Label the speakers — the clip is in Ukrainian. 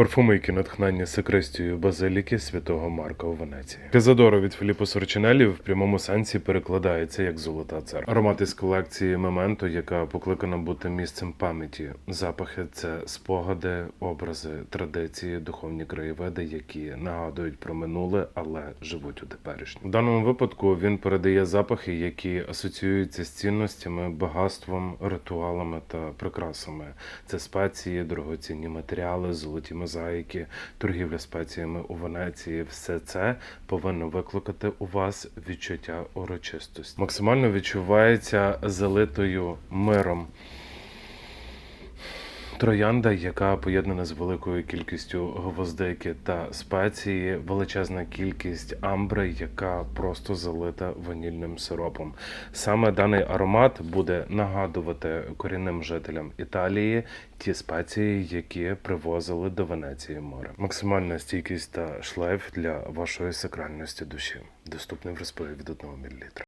Speaker 1: Парфуми, які натхнення секрестією базиліки святого Марка у Венеції. Кезадоро від Філіппо Сорчинелі в прямому сенсі перекладається як золота церква. Аромат із колекції Мементо, яка покликана бути місцем пам'яті. Запахи це спогади, образи, традиції, духовні краєвиди, які нагадують про минуле, але живуть у теперішньому. В даному випадку він передає запахи, які асоціюються з цінностями, багатством, ритуалами та прикрасами. Це спеції, дорогоцінні матеріали, золоті мозаїки, торгівля спеціями у Венеції. Все це повинно викликати у вас відчуття урочистості. Максимально відчувається залитою миром. Троянда, яка поєднана з великою кількістю гвоздики та спеції, величезна кількість амбри, яка просто залита ванільним сиропом. Саме даний аромат буде нагадувати корінним жителям Італії ті спеції, які привозили до Венеції море. Максимальна стійкість та шлейф для вашої сакральності душі. Доступний в розпилі від 1 мл.